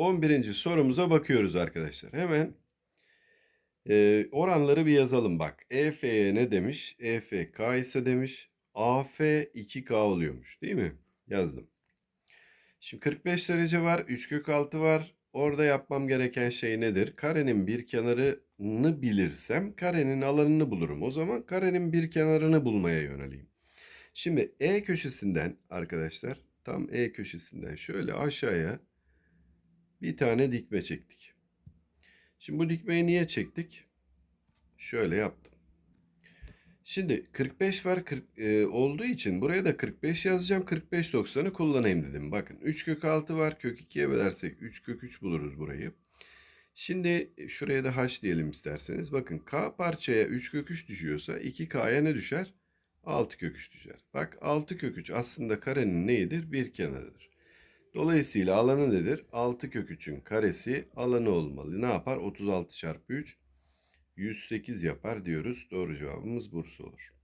11. sorumuza bakıyoruz arkadaşlar. Hemen e, oranları bir yazalım bak. EF'ye ne demiş? EF K ise demiş. AF 2K oluyormuş değil mi? Yazdım. Şimdi 45 derece var. 3 kök 6 var. Orada yapmam gereken şey nedir? Karenin bir kenarını bilirsem karenin alanını bulurum. O zaman karenin bir kenarını bulmaya yöneleyim. Şimdi E köşesinden arkadaşlar tam E köşesinden şöyle aşağıya bir tane dikme çektik. Şimdi bu dikmeyi niye çektik? Şöyle yaptım. Şimdi 45 var 40, e, olduğu için buraya da 45 yazacağım. 45 90'ı kullanayım dedim. Bakın 3 kök 6 var. Kök 2'ye bölersek 3 kök 3 buluruz burayı. Şimdi şuraya da h diyelim isterseniz. Bakın k parçaya 3 kök 3 düşüyorsa 2k'ya ne düşer? 6 kök 3 düşer. Bak 6 kök 3 aslında karenin neyidir? Bir kenarıdır. Dolayısıyla alanı nedir? 6 kök 3'ün karesi alanı olmalı. Ne yapar? 36 çarpı 3 108 yapar diyoruz. Doğru cevabımız Bursa olur.